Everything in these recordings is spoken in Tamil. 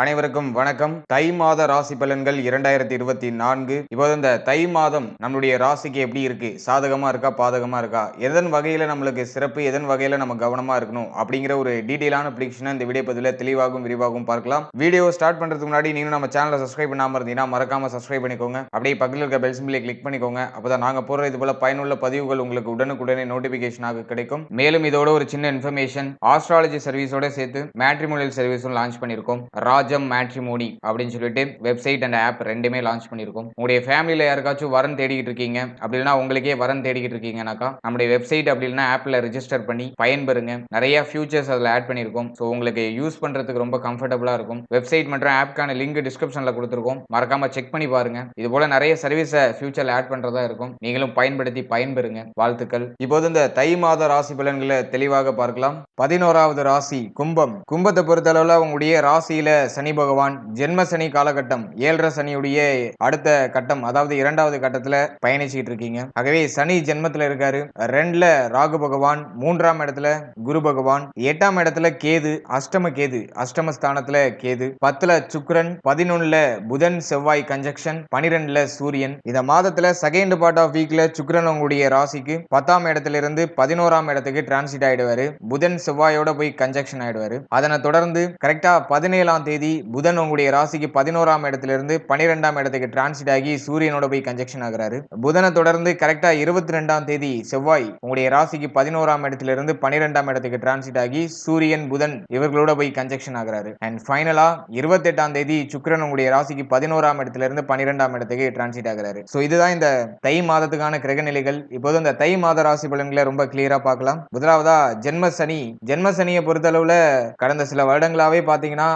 அனைவருக்கும் வணக்கம். தை மாத ராசி பலன்கள் இரண்டாயிரத்தி இருபத்தி நான்கு. இப்போ இந்த தை மாதம் நம்மளுடைய ராசிக்கு எப்படி இருக்கு? சாதகமா இருக்கா பாதகமா இருக்கா? எதன் வகையில நம்மளுக்கு சிறப்பு எதன் வகையில நம்ம கவனமா இருக்கணும்? அப்படிங்கிற ஒரு டீடைலான ப்ரிடிக்ஷனை இந்த வீடியோ பதிவில் தெளிவாகவும் விரிவாகவும் பார்க்கலாம். வீடியோ ஸ்டார்ட் பண்றதுக்கு முன்னாடி நீங்க நம்ம சேனலை சப்ஸ்கிரைப் பண்ணாம இருந்தீங்கன்னா மறக்காம சப்ஸ்கிரைப் பண்ணிக்கோங்க. அப்படியே பக்கத்தில் இருக்க பெல் சிம்பிளை கிளிக் பண்ணிக்கோங்க. அப்பதான் நாங்க போற இது போல பயனுள்ள பதிவுகள் உங்களுக்கு உடனுக்குடனே நோட்டிபிகேஷனாக கிடைக்கும். மேலும் இதோட ஒரு சின்ன இன்ஃபர்மேஷன் ஆஸ்ட்ராலஜி சர்வீஸோட சேர்த்து மேட்ரிமோனியல் சர்வீஸும் லான்ச் பண்ணியிருக்கோம். ராஜம் மேட்ரிமோனி அப்படின்னு சொல்லிட்டு வெப்சைட் அண்ட் ஆப் ரெண்டுமே லான்ச் பண்ணியிருக்கோம். உங்களுடைய ஃபேமிலியில் யாருக்காச்சும் வரன் தேடிக்கிட்டு இருக்கீங்க அப்படின்னா உங்களுக்கே வரன் தேடிக்கிட்டு இருக்கீங்கனாக்கா நம்முடைய வெப்சைட் அப்படின்னா ஆப்பில் ரிஜிஸ்டர் பண்ணி பயன்பெறுங்க. நிறைய ஃபியூச்சர்ஸ் அதில் ஆட் பண்ணியிருக்கோம். ஸோ உங்களுக்கு யூஸ் பண்ணுறதுக்கு ரொம்ப கம்ஃபர்டபுளாக இருக்கும். வெப்சைட் மற்றும் ஆப்க்கான லிங்க் டிஸ்கிரிப்ஷனில் கொடுத்துருக்கோம். மறக்காமல் செக் பண்ணி பாருங்க. இது போல நிறைய சர்வீஸை ஃபியூச்சரில் ஆட் பண்ணுறதா இருக்கும். நீங்களும் பயன்படுத்தி பயன்பெறுங்க. வாழ்த்துக்கள். இப்போது இந்த தை மாத ராசி பலன்களை தெளிவாக பார்க்கலாம். பதினோராவது ராசி கும்பம். கும்பத்தை பொறுத்தளவில் உங்களுடைய ராசியில் சனி பகவான் ஜென்ம சனி காலகட்டம் ஏழரை சனியுடைய அடுத்த கட்டம் அதாவது இரண்டாவது கட்டத்துல பயணிச்சுக்கிட்டு இருக்கீங்க. ஆகவே சனி ஜென்மத்துல இருக்காரு. ரெண்டுல ராகு பகவான் மூன்றாம் இடத்துல குரு பகவான் எட்டாம் இடத்துல கேது அஷ்டம கேது அஷ்டம ஸ்தானத்துல கேது பத்துல சுக்ரன் பதினொன்னுல புதன் செவ்வாய் கன்ஜக்ஷன் பனிரெண்டுல சூரியன். இந்த மாதத்துல செகண்ட் பார்ட் ஆஃப் வீக்ல சுக்ரன் உங்களுடைய ராசிக்கு பத்தாம் இடத்துல இருந்து பதினோராம் இடத்துக்கு டிரான்சிட் ஆயிடுவாரு. புதன் செவ்வாயோட போய் கன்ஜக்ஷன் ஆயிடுவாரு. அதனை தொடர்ந்து கரெக்டா பதினேழாம் தேதி புதன் உங்களுடைய ராசிக்கு பதினோராம் இடத்துல இருந்து பனிரெண்டாம் இடத்துக்கு டிரான்சிட் ஆகி சூரியனோட போய் கன்ஜெக்ஷன் ஆகுறாரு. புதனை தொடர்ந்து கரெக்டா இருபத்தி ரெண்டாம் தேதி செவ்வாய் உங்களுடைய ராசிக்கு பதினோராம் இடத்துல இருந்து பனிரெண்டாம் இடத்துக்கு டிரான்சிட் ஆகி சூரியன் புதன் இவர்களோட போய் கன்ஜெக்ஷன் ஆகிறாரு. அண்ட் ஃபைனலா இருபத்தி எட்டாம் தேதி சுக்கிரன் உங்களுடைய ராசிக்கு பதினோராம் இடத்துல இருந்து பனிரெண்டாம் இடத்துக்கு டிரான்சிட் ஆகிறாரு. ஸோ இதுதான் இந்த தை மாதத்துக்கான கிரக நிலைகள் இப்போது இந்த தை மாத ராசி பலன்களை ரொம்ப கிளியரா பார்க்கலாம். முதலாவதா ஜென்ம சனி. ஜென்ம சனியை பொறுத்தளவுல கடந்த சில வருடங்களாவே பாத்தீங்கன்னா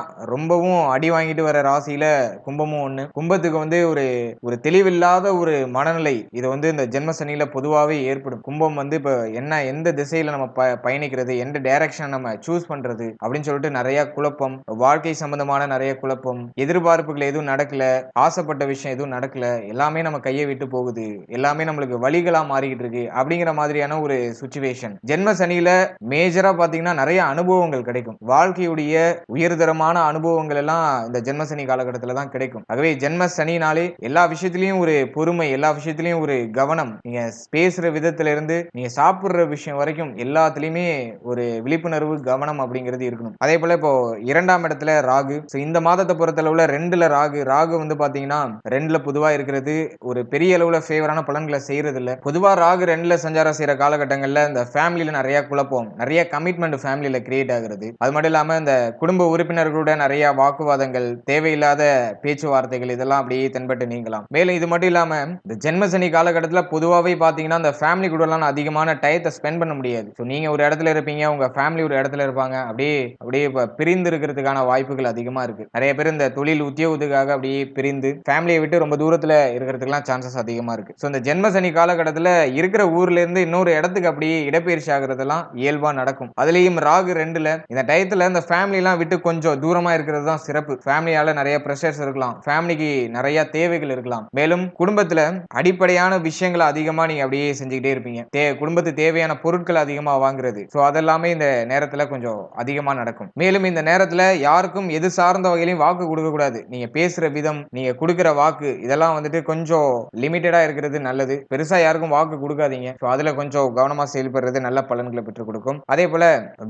ரொம்பவும் அடி வாங்கிட்டு வர ராசியில கும்பமும் ஒண்ணு. கும்பத்துக்கு வந்து ஒரு ஒரு தெளிவில்லாத ஒரு மனநிலை. இது வந்து இந்த ஜென்ம சனியில பொதுவாகவே ஏற்படும். கும்பம் வந்து இப்போ என்ன எந்த திசையில நம்ம ப பயணிக்கிறது எந்த டைரக்ஷன் நம்ம சூஸ் பண்றது அப்படின்னு சொல்லிட்டு நிறைய குழப்பம். வாழ்க்கை சம்பந்தமான நிறைய குழப்பம். எதிர்பார்ப்புகள் எதுவும் நடக்கல. ஆசைப்பட்ட விஷயம் எதுவும் நடக்கல. எல்லாமே நம்ம கையை விட்டு போகுது. எல்லாமே நம்மளுக்கு வழிகளா மாறிக்கிட்டு இருக்கு அப்படிங்கிற மாதிரியான ஒரு சுச்சுவேஷன் ஜென்ம சனியில மேஜரா பாத்தீங்கன்னா நிறைய அனுபவங்கள் கிடைக்கும். வாழ்க்கையுடைய உயர்தரமான அனுபவங்கள் எல்லாம் இந்த ஜென்மசனி காலகட்டத்தில் தான் கிடைக்கும். ஆகவே ஜென்ம சனினாலே எல்லா விஷயத்திலையும் ஒரு பொறுமை எல்லா விஷயத்திலையும் ஒரு கவனம். நீங்க பேசுற விதத்துல இருந்து நீங்க சாப்பிடுற விஷயம் வரைக்கும் எல்லாத்துலயுமே ஒரு விழிப்புணர்வு கவனம் அப்படிங்கிறது இருக்கணும். அதே போல இப்போ இரண்டாம் இடத்துல ராகு. ஸோ இந்த மாதத்தை பொறுத்தளவுல ரெண்டுல ராகு. ராகு வந்து பாத்தீங்கன்னா ரெண்டுல பொதுவா இருக்கிறது. ஒரு பெரிய அளவுல ஃபேவரான பலன்களை செய்யறது இல்ல பொதுவா ராகு ரெண்டுல சஞ்சாரம் செய்யற காலகட்டங்கள்ல இந்த ஃபேமிலியில நிறைய குழப்பம். நிறைய கமிட்மெண்ட் ஃபேமிலியில கிரியேட் ஆகுறது. அது மட்டும் இல்லாம இந்த குடும்ப உறுப்பினர்களோட நிறைய வாக்குவாதங்கள் தேவையில்லாத பேச்சுவார்த்தைகள் இதெல்லாம் அப்படியே தென்பட்டு நீங்கலாம். மேலும் இது மட்டும் இல்லாம இந்த ஜென்மசனி காலகட்டத்தில் பொதுவாகவே பார்த்தீங்கன்னா அந்த ஃபேமிலி கூட எல்லாம் அதிகமான டயத்தை ஸ்பெண்ட் பண்ண முடியாது. ஸோ நீங்க ஒரு இடத்துல இருப்பீங்க உங்க ஃபேமிலி ஒரு இடத்துல இருப்பாங்க அப்படியே அப்படியே இப்போ பிரிந்து இருக்கிறதுக்கான வாய்ப்புகள் அதிகமா இருக்கு. நிறைய பேர் இந்த தொழில் உத்தியோகத்துக்காக அப்படியே பிரிந்து ஃபேமிலியை விட்டு ரொம்ப தூரத்துல இருக்கிறதுக்கெல்லாம் சான்சஸ் அதிகமா இருக்கு. ஸோ இந்த ஜென்மசனி காலகட்டத்தில் இருக்கிற ஊர்ல இருந்து இன்னொரு இடத்துக்கு அப்படியே இடப்பெயர்ச்சி ஆகுறதெல்லாம் இயல்பா நடக்கும். அதுலயும் ராகு ரெண்டுல இந்த டயத்துல இந்த ஃபேமிலி எல்லாம் விட்டு கொஞ்சம் தூரமா இருக்கிறது தான் சிறப்பு. ஃபேமிலியால நிறைய ப்ரெஷர்ஸ் இருக்கலாம். ஃபேமிலிக்கு நிறைய தேவைகள் இருக்கலாம். மேலும் குடும்பத்துல அடிப்படையான விஷயங்களை அதிகமா நீங்க அப்படியே செஞ்சுக்கிட்டே இருப்பீங்க. தே குடும்பத்து தேவையான பொருட்கள் அதிகமா வாங்குறது. ஸோ அதெல்லாமே இந்த நேரத்துல கொஞ்சம் அதிகமா நடக்கும். மேலும் இந்த நேரத்துல யாருக்கும் எது சார்ந்த வகையிலையும் வாக்கு கொடுக்க கூடாது. நீங்க பேசுற விதம் நீங்க கொடுக்குற வாக்கு இதெல்லாம் வந்துட்டு கொஞ்சம் லிமிட்டடா இருக்கிறது நல்லது. பெருசா யாருக்கும் வாக்கு கொடுக்காதீங்க. ஸோ அதுல கொஞ்சம் கவனமா செயல்படுறது நல்ல பலன்களை பெற்றுக் கொடுக்கும். அதே போல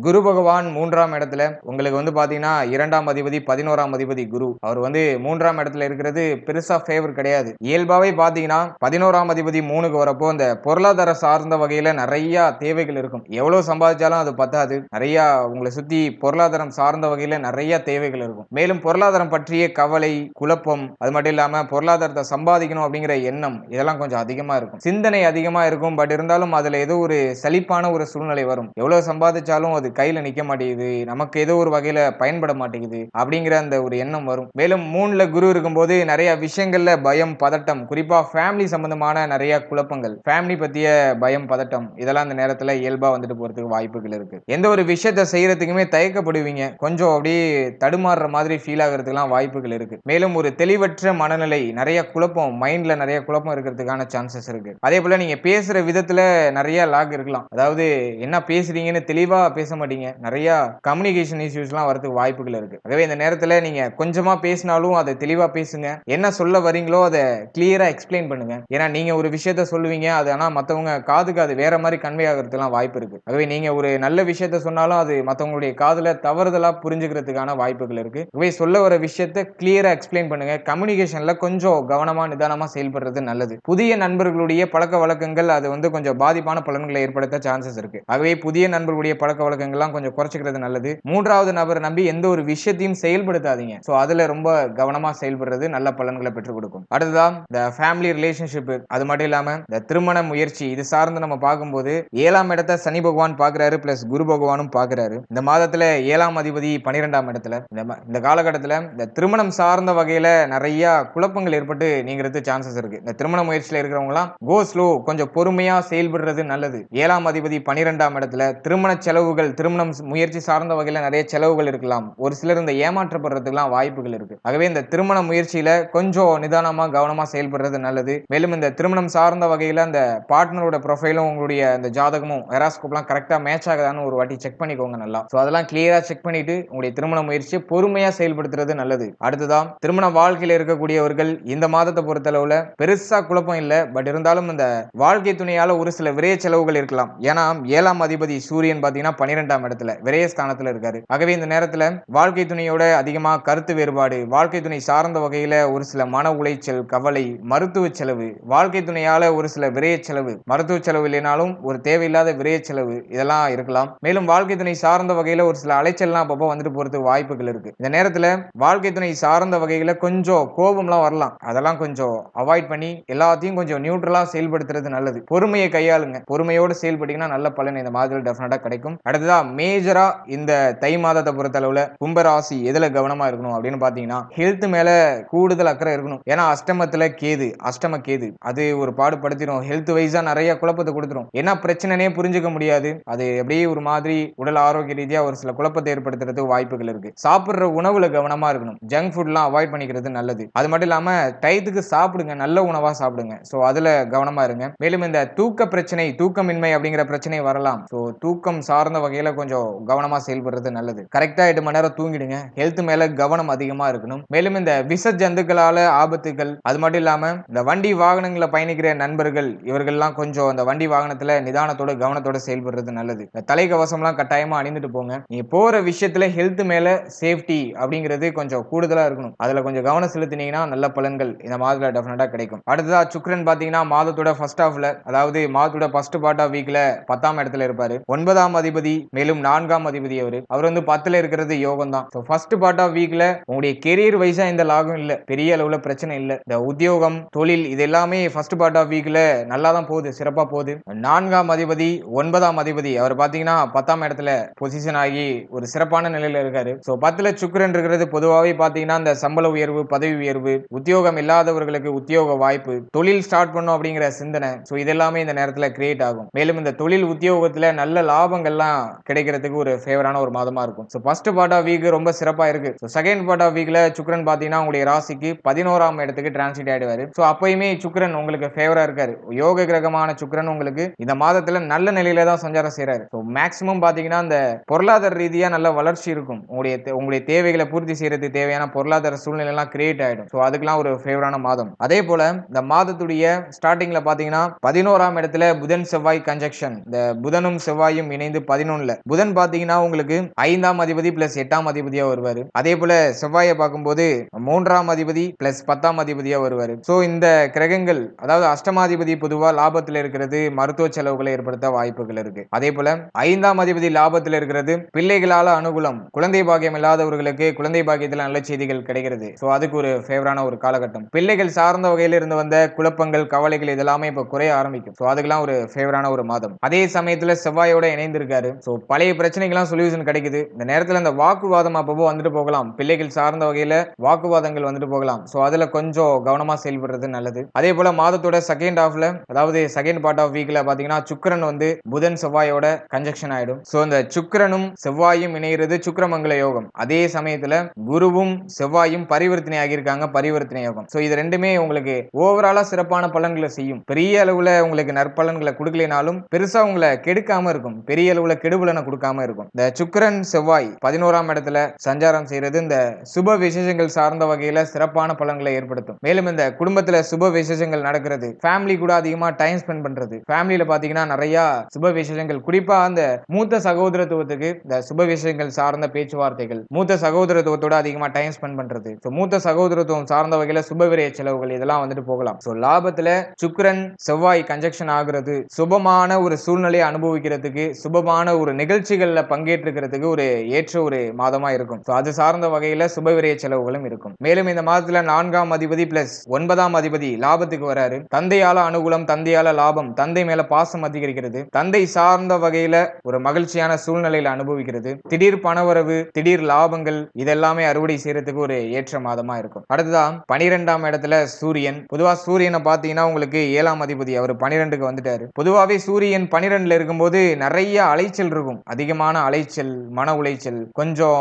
குரு பகவான் மூன்றாம் இடத்துல உங்களுக்கு வந்து பாத்தீங்கன்னா இரண்டாம் அதிபதி அதிபதி பதினோராம் அதிபதி குரு. அவர் வந்து மூன்றாம் இடத்துல இருக்கிறது பெருசா ஃபேவர் கிடையாது. இயல்பாவே பாத்தீங்கன்னா பதினோராம் அதிபதி மூணுக்கு வரப்போ இந்த பொருளாதார சார்ந்த வகையில நிறைய தேவைகள் இருக்கும். எவ்வளவு சம்பாதிச்சாலும் அது பத்தாது. நிறைய உங்களை சுத்தி பொருளாதாரம் சார்ந்த வகையில நிறைய தேவைகள் இருக்கும். மேலும் பொருளாதாரம் பற்றிய கவலை குழப்பம் அது மட்டும் இல்லாம பொருளாதாரத்தை சம்பாதிக்கணும் அப்படிங்கிற எண்ணம் இதெல்லாம் கொஞ்சம் அதிகமா இருக்கும். சிந்தனை அதிகமா இருக்கும். பட் இருந்தாலும் அதுல ஏதோ ஒரு சலிப்பான ஒரு சூழ்நிலை வரும். எவ்வளவு சம்பாதிச்சாலும் அது கையில நிக்க மாட்டேங்குது. நமக்கு ஏதோ ஒரு வகையில பயன்பட மாட்டேங்குது. அப்படிங்கிற அந்த ஒரு எண்ணம் வரும். மேலும் மூணுல குரு இருக்கும்போது நிறைய விஷயங்கள்ல பயம் பதட்டம் குறிப்பா ஃபேமிலி சம்பந்தமான நிறைய குழப்பங்கள் ஃபேமிலி பத்திய பயம் பதட்டம் இதெல்லாம் அந்த நேரத்துல இயல்பா வந்துட்டு போறதுக்கு வாய்ப்புகள் இருக்கு. எந்த ஒரு விஷயத்த செய்யறதுக்குமே தயக்கப்படுவீங்க. கொஞ்சம் அப்படியே தடுமாறுற மாதிரி ஃபீல் ஆகிறதுக்குலாம் வாய்ப்புகள் இருக்கு. மேலும் ஒரு தெளிவற்ற மனநிலை நிறைய குழப்பம் மைண்ட்ல நிறைய குழப்பம் இருக்கிறதுக்கான சான்சஸ் இருக்கு. அதே போல நீங்க பேசுற விதத்துல நிறைய லாக் இருக்கலாம். அதாவது என்ன பேசுறீங்கன்னு தெளிவா பேச மாட்டீங்க. நிறைய கம்யூனிகேஷன் இஷ்யூஸ்லாம் வரதுக்கு வாய்ப்புகள் இருக்கு. ஆகவே இந்த நேரத்தில் நீங்க கொஞ்சமா பேசினாலும் அதை தெளிவா பேசுங்க. என்ன சொல்ல வரீங்களோ அதை கிளியராக எக்ஸ்பிளைன் பண்ணுங்க. ஏன்னா நீங்க ஒரு விஷயத்த சொல்லுவீங்க அது ஆனால் மத்தவங்க காதுக்கு அது வேற மாதிரி கன்வே ஆகிறதுலாம் வாய்ப்பு இருக்கு. ஆகவே நீங்கள் ஒரு நல்ல விஷயத்த சொன்னாலும் அது மத்தவங்களுடைய காதுல தவறுதலா புரிஞ்சுக்கிறதுக்கான வாய்ப்புகள் இருக்கு. ஆகவே சொல்ல வர விஷயத்த கிளியரா எக்ஸ்பிளைன் பண்ணுங்க. கம்யூனிகேஷன்ல கொஞ்சம் கவனமா நிதானமா செயல்படுறது நல்லது. புதிய நண்பர்களுடைய பழக்க வழக்கங்கள் அது வந்து கொஞ்சம் பாதிப்பான பலன்களை ஏற்படுத்த சான்சஸ் இருக்கு. ஆகவே புதிய நண்பர்களுடைய பழக்க வழக்கங்கள்லாம் கொஞ்சம் குறைச்சிக்கிறது நல்லது. மூன்றாவது நபரை நம்பி எந்த ஒரு விஷயத்தையும் செயல்படுத்தாதீங்க. ஸோ அதில் ரொம்ப கவனமாக செயல்படுறது நல்ல பலன்களை பெற்றுக் கொடுக்கும். அடுத்ததான் இந்த ஃபேமிலி ரிலேஷன்ஷிப் அது மட்டும் இல்லாமல் இந்த திருமண முயற்சி இது சார்ந்து நம்ம பார்க்கும்போது ஏழாம் இடத்த சனி பகவான் பார்க்குறாரு பிளஸ் குரு பகவானும் பார்க்கறாரு. இந்த மாதத்தில் ஏழாம் அதிபதி பன்னிரெண்டாம் இடத்துல. இந்த காலகட்டத்தில் இந்த இந்த திருமணம் சார்ந்த வகையில் நிறைய குழப்பங்கள் ஏற்பட்டு நீங்கிறது சான்சஸ் இருக்கு. இந்த திருமண முயற்சியில் இருக்கிறவங்களாம் கோ ஸ்லோ கொஞ்சம் பொறுமையாக செயல்படுறது நல்லது. ஏழாம் அதிபதி பன்னிரெண்டாம் இடத்துல திருமண செலவுகள் திருமணம் முயற்சி சார்ந்த வகையில் நிறைய செலவுகள் இருக்கலாம். ஒரு சிலர் இந்த ஏமாற்றப்படுறதுக்கெல்லாம் வாய்ப்புகள் இருக்கு. ஆகவே இந்த திருமண முயற்சியில கொஞ்சம் நிதானமா கவனமா செயல்படுறது நல்லது. மேலும் இந்த திருமணம் சார்ந்த வகையில அந்த பார்ட்னரோட ப்ரொஃபைலும் உங்களுடைய அந்த ஜாதகமும் எராஸ்கோப்லாம் கரெக்டா மேட்ச் ஆகுதான்னு ஒரு வாட்டி செக் பண்ணிக்கோங்க நல்லா. ஸோ அதெல்லாம் கிளியரா செக் பண்ணிட்டு உங்களுடைய திருமண முயற்சியை பொறுமையா செயல்படுத்துறது நல்லது. அடுத்ததான் திருமண வாழ்க்கையில இருக்கக்கூடியவர்கள் இந்த மாதத்தை பொறுத்தளவுல பெருசா குழப்பம் இல்லை. பட் இருந்தாலும் இந்த வாழ்க்கை துணையால ஒரு சில விரய செலவுகள் இருக்கலாம். ஏன்னா ஏழாம் அதிபதி சூரியன் பாத்தீங்கன்னா பன்னிரெண்டாம் இடத்துல விரய ஸ்தானத்துல இருக்காரு. ஆகவே இந்த நேரத்துல வாழ்க்கை துணையோட அதிகமா கருத்து வேறுபாடு. வாழ்க்கை துணை சார்ந்த வகையில் ஒரு சில மன உளைச்சல் கவலை மருத்துவ செலவு. வாழ்க்கை துணையால ஒரு சில விரைய செலவு. மருத்துவ செலவு இல்லைனாலும் ஒரு தேவையில்லாத விரைய செலவு. இதெல்லாம் இருக்கலாம். மேலும் வாழ்க்கை துணை சார்ந்த வகையில் ஒரு சில அலைச்சல்லாம் அப்பப்போ வந்துட்டு போகிறதுக்கு வாய்ப்புகள் இருக்கு. இந்த நேரத்தில் வாழ்க்கை துணை சார்ந்த வகையில் கொஞ்சம் கோபம்லாம் வரலாம். அதெல்லாம் கொஞ்சம் அவாய்ட் பண்ணி எல்லாத்தையும் கொஞ்சம் நியூட்ரலாக செயல்படுத்துறது நல்லது. பொறுமையை கையாளுங்க. பொறுமையோடு செயல்பட்டீங்கன்னா நல்ல பலன் இந்த மாதத்தில் டெஃபினட்டாக கிடைக்கும். அடுத்ததாக மேஜராக இந்த தை மாதத்தை பொறுத்தளவுல கும்பராசி எது எதுல கவனமா இருக்கணும் அப்படின்னு பாத்தீங்கன்னா ஹெல்த் மேல கூடுதல் அக்கறை இருக்கணும். ஏன்னா அஷ்டமத்துல கேது அஷ்டம கேது அது ஒரு பாடுபடுத்திடும் ஹெல்த் வைஸா நிறைய குழப்பத்தை கொடுத்துரும். என்ன பிரச்சனைனே புரிஞ்சுக்க முடியாது. அது அப்படியே ஒரு மாதிரி உடல் ஆரோக்கிய ரீதியா ஒரு சில குழப்பத்தை ஏற்படுத்துறதுக்கு வாய்ப்புகள் இருக்கு. சாப்பிடுற உணவுல கவனமா இருக்கணும். ஜங்க் ஃபுட்லாம் அவாய்ட் பண்ணிக்கிறது நல்லது. அது மட்டும் இல்லாம டயத்துக்கு சாப்பிடுங்க. நல்ல உணவா சாப்பிடுங்க. ஸோ அதுல கவனமா இருங்க. மேலும் இந்த தூக்க பிரச்சனை தூக்கமின்மை அப்படிங்கிற பிரச்சனை வரலாம். ஸோ தூக்கம் சார்ந்த வகையில கொஞ்சம் கவனமா செயல்படுறது நல்லது. கரெக்டா எட்டு மணி நேரம் தூங்கிடுங்க. ஹெல்த் மேல கவனம் அதிகமா இருக்கணும். மேலும் இந்த விஷ ஜந்துக்களால ஆபத்துகள் அது மட்டும் இல்லாம இந்த வண்டி வாகனங்களை பயணிக்கிற நண்பர்கள் இவர்கள்லாம் கொஞ்சம் அந்த வண்டி வாகனத்துல நிதானத்தோட கவனத்தோட செயல்படுறது நல்லது. இந்த தலைக்கவசம்லாம் கட்டாயமா அணிந்துட்டு போங்க. நீங்க போற விஷயத்துல ஹெல்த் மேல சேஃப்டி அப்படிங்கிறது கொஞ்சம் கூடுதலா இருக்கணும். அதுல கொஞ்சம் கவனம் செலுத்தினீங்கன்னா நல்ல பலன்கள் இந்த மாதத்துல டெஃபினட்டா கிடைக்கும். அடுத்ததா சுக்ரன் பாத்தீங்கன்னா மாதத்தோட ஃபர்ஸ்ட் ஹாஃப்ல அதாவது மாதத்தோட ஃபர்ஸ்ட் பார்ட் ஆஃப் வீக்ல பத்தாம் இடத்துல இருப்பாரு. ஒன்பதாம் அதிபதி மேலும் நான்காம் அதிபதி அவர். அவர் வந்து பத்துல இருக்கிறது யோகம் தான் ஃபர்ஸ்ட் ஃபர்ஸ்ட் பார்ட் ஆஃப் வீக்ல உங்களுடைய கெரியர் வைஸா இந்த லாபம் இல்ல. பெரிய அளவுல பிரச்சனை இல்ல. இந்த உத்தியோகம் தொழில் இது எல்லாமே ஃபர்ஸ்ட் பார்ட் ஆஃப் வீக்ல நல்லா தான் போகுது சிறப்பா போகுது. நான்காம் அதிபதி ஒன்பதாம் அதிபதி அவர் பாத்தீங்கன்னா பத்தாம் இடத்துல பொசிஷன் ஆகி ஒரு சிறப்பான நிலையில இருக்காரு. ஸோ பத்துல சுக்கரன் இருக்கிறது பொதுவாகவே பாத்தீங்கன்னா இந்த சம்பள உயர்வு பதவி உயர்வு உத்தியோகம் இல்லாதவர்களுக்கு உத்தியோக வாய்ப்பு தொழில் ஸ்டார்ட் பண்ணும் அப்படிங்கிற சிந்தனை. ஸோ இதெல்லாமே இந்த நேரத்துல கிரியேட் ஆகும். மேலும் இந்த தொழில் உத்தியோகத்துல நல்ல லாபங்கள்லாம் கிடைக்கிறதுக்கு ஒரு ஃபேவரான ஒரு மாதமா இருக்கும். So first part of week ரொம்ப சிறப்பு இருக்கு ஸோ செகண்ட் பார்ட் ஆஃப் வீக்ல சுக்ரன் பாத்தீங்கன்னா உங்களுடைய ராசிக்கு பதினோராம் இடத்துக்கு டிரான்சிட் ஆயிடுவாரு. ஸோ அப்பயுமே சுக்ரன் உங்களுக்கு ஃபேவரா இருக்காரு. யோக கிரகமான சுக்ரன் உங்களுக்கு இந்த மாதத்துல நல்ல நிலையில தான் சஞ்சாரம் செய்றாரு. ஸோ மேக்ஸிமம் பார்த்தீங்கன்னா இந்த பொருளாதார ரீதியாக நல்ல வளர்ச்சி இருக்கும். உங்களுடைய உங்களுடைய தேவைகளை பூர்த்தி செய்யறதுக்கு தேவையான பொருளாதார சூழ்நிலை எல்லாம் கிரியேட் ஆயிடும். ஸோ அதுக்கெல்லாம் ஒரு ஃபேவரான மாதம். அதே போல இந்த மாதத்துடைய ஸ்டார்டிங்ல பாத்தீங்கன்னா பதினோராம் இடத்துல புதன் செவ்வாய் கன்ஜெக்ஷன் இந்த புதனும் செவ்வாயும் இணைந்து பதினொன்னுல. புதன் பாத்தீங்கன்னா உங்களுக்கு ஐந்தாம் அதிபதி பிளஸ் எட்டாம் அதிபதியா வருவார். அதே போல செவ்வாயை பார்க்கும்போது மூன்றாம் அதிபதி பிளஸ் பத்தாம் அதிபதியா வருவாரு. சோ இந்த கிரகங்கள் அதாவது அஷ்டமாதிபதி பொதுவா லாபத்துல இருக்கிறது மருத்துவ செலவுகளை ஏற்படுத்த வாய்ப்புகள் இருக்கு. அதே போல ஐந்தாம் அதிபதி லாபத்துல இருக்கிறது பிள்ளைகளால அனுகூலம் குழந்தை பாக்கியம் இல்லாதவர்களுக்கு குழந்தை பாக்கியத்தில் நல்ல செய்திகள் கிடைக்கிறது. சோ அதுக்கு ஒரு ஃபேவரான ஒரு காலகட்டம். பிள்ளைகள் சார்ந்த வகையில இருந்து வந்த குழப்பங்கள் கவலைகள் இதெல்லாமே இப்ப குறைய ஆரம்பிக்கும். சோ அதுக்கெல்லாம் ஒரு ஃபேவரான ஒரு மாதம். அதே சமயத்துல செவ்வாயோட இணைந்திருக்காரு. சோ பழைய பிரச்சனைக்கெல்லாம் சொல்யூஷன் கிடைக்குது. இந்த நேரத்துல அந்த வாக்குவாதம் அப்பப்போ வந்துட்டு போகலாம். பிள்ளைகள் சார்ந்த வகையில வாக்குவாதங்கள் வந்துட்டு போகலாம். சோ அதுல கொஞ்சம் கவனமா செயல்படுறது நல்லது. அதே போல மாதத்தோட செகண்ட் ஆஃப்ல அதாவது செகண்ட் பார்ட் ஆஃப் வீக்ல பாத்தீங்கன்னா சுக்கரன் வந்து புதன் செவ்வாயோட கன்ஜெக்ஷன் ஆயிடும். ஸோ இந்த சுக்கிரனும் செவ்வாயும் இணைகிறது சுக்கரமங்கல யோகம். அதே சமயத்துல குருவும் செவ்வாயும் பரிவர்த்தனை ஆகியிருக்காங்க பரிவர்த்தனை யோகம். ஸோ இது ரெண்டுமே உங்களுக்கு ஓவராலா சிறப்பான பலன்களை செய்யும். பெரிய அளவுல உங்களுக்கு நற்பலன்களை கொடுக்கலைனாலும் பெருசா உங்களை கெடுக்காம இருக்கும். பெரிய அளவுல கெடுபலனை கொடுக்காம இருக்கும். இந்த சுக்கரன் செவ்வாய் பதினோராம் இடத்துல சஞ்ச சஞ்சாரம் செய்யறது இந்த சுப விசேஷங்கள் சார்ந்த வகையில சிறப்பான பலன்களை ஏற்படுத்தும். மேலும் இந்த குடும்பத்துல சுப விசேஷங்கள் நடக்கிறது. ஃபேமிலி கூட அதிகமா டைம் ஸ்பெண்ட் பண்றது. ஃபேமிலியில பாத்தீங்கன்னா நிறைய சுப விசேஷங்கள். குறிப்பா அந்த மூத்த சகோதரத்துவத்துக்கு இந்த சுப விசேஷங்கள் சார்ந்த பேச்சுவார்த்தைகள். மூத்த சகோதரத்துவத்தோட அதிகமா டைம் ஸ்பெண்ட் பண்றது. ஸோ மூத்த சகோதரத்துவம் சார்ந்த வகையில சுப விரைய செலவுகள் இதெல்லாம் வந்துட்டு போகலாம். ஸோ லாபத்துல சுக்கரன் செவ்வாய் கன்ஜெக்ஷன் ஆகுறது. சுபமான ஒரு சூழ்நிலையை அனுபவிக்கிறதுக்கு சுபமான ஒரு நிகழ்ச்சிகள்ல பங்கேற்றுக்கிறதுக்கு ஒரு ஏற்ற ஒரு மாதமா இருக்கும். ஸோ அது சார்ந்த வகையில சுப விரய செலவுகளும் இருக்கும். மேலும் இந்த மாதத்துல நான்காம் அதிபதி பிளஸ் ஒன்பதாம் அதிபதி லாபத்துக்கு வராரு. தந்தையால அனுகூலம் தந்தையால லாபம் தந்தை மேல பாசம் அதிகரிக்கிறது. தந்தை சார்ந்த வகையில ஒரு மகிழ்ச்சியான சூழ்நிலையில அனுபவிக்கிறது. திடீர் பணவரவு திடீர் லாபங்கள் இதெல்லாமே அறுவடை செய்யறதுக்கு ஒரு ஏற்ற மாதமா இருக்கும். அடுத்ததான் பனிரெண்டாம் இடத்துல சூரியன். பொதுவா சூரியனை பாத்தீங்கன்னா உங்களுக்கு ஏழாம் அதிபதி அவர் பனிரெண்டுக்கு வந்துட்டாரு. பொதுவாவே சூரியன் பனிரெண்டுல இருக்கும்போது நிறைய அலைச்சல் இருக்கும். அதிகமான அலைச்சல் மன உளைச்சல் கொஞ்சம்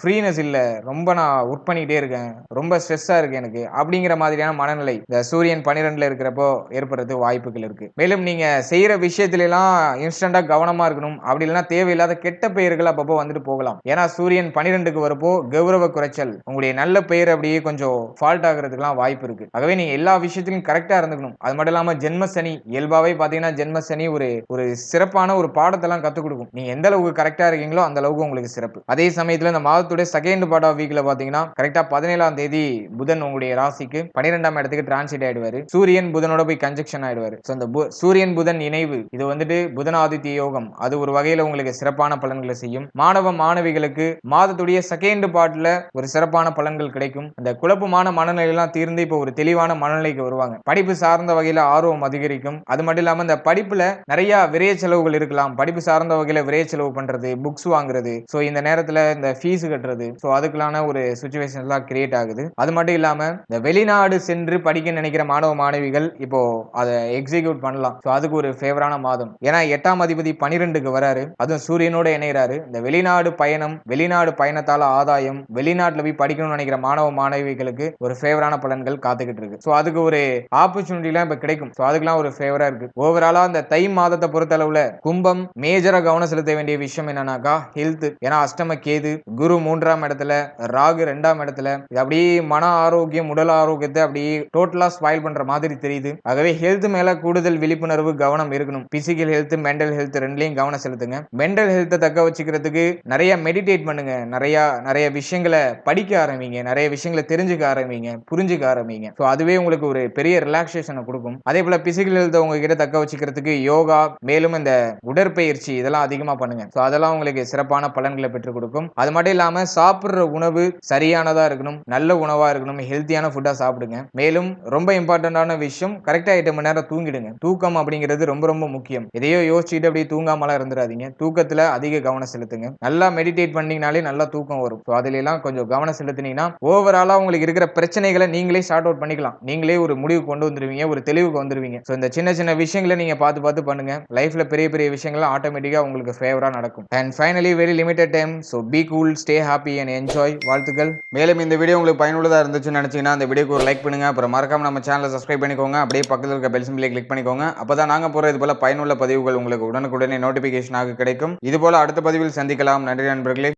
ஃப்ரீ ஃப்ரீனஸ் இல்லை. ரொம்ப நான் ஒர்க் பண்ணிக்கிட்டே இருக்கேன். ரொம்ப ஸ்ட்ரெஸ்ஸாக இருக்கு எனக்கு. அப்படிங்கிற மாதிரியான மனநிலை இந்த சூரியன் பனிரெண்டில் இருக்கிறப்போ ஏற்படுறது வாய்ப்புகள் இருக்கு. மேலும் நீங்கள் செய்கிற விஷயத்துல எல்லாம் கவனமாக இருக்கணும். அப்படி இல்லைனா தேவையில்லாத கெட்ட பெயர்கள் அப்பப்போ வந்துட்டு போகலாம். ஏன்னா சூரியன் பனிரெண்டுக்கு வரப்போ கௌரவ குறைச்சல் உங்களுடைய நல்ல பெயர் அப்படியே கொஞ்சம் ஃபால்ட் ஆகுறதுக்குலாம் வாய்ப்பு இருக்குது ஆகவே நீங்கள் எல்லா விஷயத்திலும் கரெக்டாக இருந்துக்கணும். அது மட்டும் இல்லாமல் ஜென்மசனி இயல்பாகவே பார்த்தீங்கன்னா ஜென்மசனி ஒரு ஒரு சிறப்பான ஒரு பாடத்தெல்லாம் கற்றுக் கொடுக்கும். நீங்கள் எந்த அளவுக்கு கரெக்டாக இருக்கீங்களோ அந்த அளவுக்கு உங்களுக்கு சிறப்பு. அதே சமயத்தில் இந்த மாதத்துடைய செகண்ட் பார்ட் ஆஃப் வீக்ல பாத்தீங்கன்னா கரெக்டா பதினேழாம் தேதி புதன் உங்களுடைய ராசிக்கு பன்னிரெண்டாம் இடத்துக்கு டிரான்சிட் ஆயிடுவாரு. சூரியன் புதனோட போய் கன்ஜெக்ஷன் ஆயிடுவாரு. ஸோ அந்த சூரியன் புதன் இணைவு இது வந்துட்டு புதனாதித்ய யோகம். அது ஒரு வகையில உங்களுக்கு சிறப்பான பலன்களை செய்யும். மாணவ மாணவிகளுக்கு மாதத்துடைய செகண்ட் பார்ட்ல ஒரு சிறப்பான பலன்கள் கிடைக்கும். அந்த குழப்பமான மனநிலையெல்லாம் தீர்ந்து இப்போ ஒரு தெளிவான மனநிலைக்கு வருவாங்க. படிப்பு சார்ந்த வகையில ஆர்வம் அதிகரிக்கும். அது மட்டும் இல்லாம இந்த படிப்புல நிறைய விரைய செலவுகள் இருக்கலாம். படிப்பு சார்ந்த வகையில விரைய செலவு பண்றது புக்ஸ் வாங்குறது. ஸோ இந்த நேரத்துல இந்த ஃபீஸ் கட்டுறது ஸோ அதுக்குள்ளான ஒரு சுச்சுவேஷன் எல்லாம் கிரியேட் ஆகுது. அது மட்டும் இல்லாம இந்த வெளிநாடு சென்று படிக்க நினைக்கிற மாணவ மாணவிகள் இப்போ அதை எக்ஸிக்யூட் பண்ணலாம். ஸோ அதுக்கு ஒரு ஃபேவரான மாதம். ஏன்னா எட்டாம் அதிபதி பனிரெண்டுக்கு வராரு. அதுவும் சூரியனோட இணைகிறாரு இந்த வெளிநாடு பயணம் வெளிநாடு பயணத்தால ஆதாயம் வெளிநாட்டுல போய் படிக்கணும்னு நினைக்கிற மாணவ மாணவிகளுக்கு ஒரு ஃபேவரான பலன்கள் காத்துக்கிட்டு இருக்கு. ஸோ அதுக்கு ஒரு ஆப்பர்ச்சுனிட்டிலாம் இப்போ கிடைக்கும். ஸோ அதுக்கெல்லாம் ஒரு ஃபேவரா இருக்கு. ஓவராலா இந்த தை மாதத்தை பொறுத்தளவுல கும்பம் மேஜரா கவனம் செலுத்த வேண்டிய விஷயம் என்னன்னாக்கா ஹெல்த் ஏன்னா அஷ்டம கேது குரு மூன்றாம் இடத்துல ராகு ரெண்டாம் இடத்துல இது அப்படியே மன ஆரோக்கியம் உடல் ஆரோக்கியத்தை அப்படியே டோட்டலா ஸ்பாயில் பண்ற மாதிரி தெரியுது. ஆகவே ஹெல்த் மேல கூடுதல் விழிப்புணர்வு கவனம் இருக்கணும். பிசிக்கல் ஹெல்த் மென்டல் ஹெல்த் ரெண்டுலையும் கவனம் செலுத்துங்க. மென்டல் ஹெல்த்தை தக்க வச்சுக்கிறதுக்கு நிறைய மெடிடேட் பண்ணுங்க. நிறைய நிறைய விஷயங்களை படிக்க ஆரம்பிங்க. நிறைய விஷயங்களை தெரிஞ்சுக்க ஆரம்பிங்க. புரிஞ்சுக்க ஆரம்பிங்க. ஸோ அதுவே உங்களுக்கு ஒரு பெரிய ரிலாக்ஸேஷனை கொடுக்கும். அதே போல பிசிக்கல் ஹெல்த்தை உங்ககிட்ட தக்க வச்சுக்கிறதுக்கு யோகா மேலும் இந்த உடற்பயிற்சி இதெல்லாம் அதிகமாக பண்ணுங்க. ஸோ அதெல்லாம் உங்களுக்கு சிறப்பான பலன்களை பெற்றுக் கொடுக்கும். அது மட்டும் இல்லாமல் சாப்பிட்ற உணவு சரியானதா இருக்கணும் நல்ல உணவா இருக்கணும் ஹெல்த்தியான ஃபுட்டா சாப்பிடுங்க. மேலும் ரொம்ப இம்பார்ட்டன்டான விஷயம் கரெக்டா எட்டு மணி நேரம் தூங்கிடுங்க. தூக்கம் அப்படிங்கிறது ரொம்ப ரொம்ப முக்கியம். எதையோ யோசிச்சுட்டு அப்படியே தூங்காமலாம் இருந்துடாதீங்க தூக்கத்துல அதிக கவனம் செலுத்துங்க. நல்லா மெடிடேட் பண்ணீங்கனாலே நல்லா தூக்கம் வரும். ஸோ அதுல எல்லாம் கொஞ்சம் கவனம் செலுத்தினீங்கன்னா ஓவராலா உங்களுக்கு இருக்கிற பிரச்சனைகளை நீங்களே ஷார்ட் அவுட் பண்ணிக்கலாம். நீங்களே ஒரு முடிவு கொண்டு வந்துருவீங்க ஒரு தெளிவுக்கு வந்துருவீங்க. ஸோ இந்த சின்ன சின்ன விஷயங்களை நீங்க பார்த்து பார்த்து பண்ணுங்க. லைஃப்ல பெரிய பெரிய விஷயங்கள்லாம் ஆட்டோமேட்டிக்கா உங்களுக்கு ஃபேவரா நடக்கும். And finally very limited time so be cool stay happy and enjoy வாழ்த்துக்கள். மேலும் இந்த வீடியோ உங்களுக்கு பயனுள்ளதா இருந்துச்சுன்னு நினைச்சீங்கன்னா அந்த வீடியோக்கு ஒரு லைக் பண்ணுங்க. அப்புறம் மறக்காம நம்ம சேனலை சப்ஸ்கிரைப் பண்ணிக்கோங்க. அப்படியே பக்கத்தில் இருக்க பெல் சிம்பிளை கிளிக் பண்ணிக்கோங்க. அப்பதான் நாங்க போற இது போல பயனுள்ள பதிவுகள் உங்களுக்கு உடனுக்குடனே நோட்டிஃபிகேஷனாக கிடைக்கும். இதுபோல அடுத்த பதிவில் சந்திக்கலாம். நன்றி நண்பர்களே.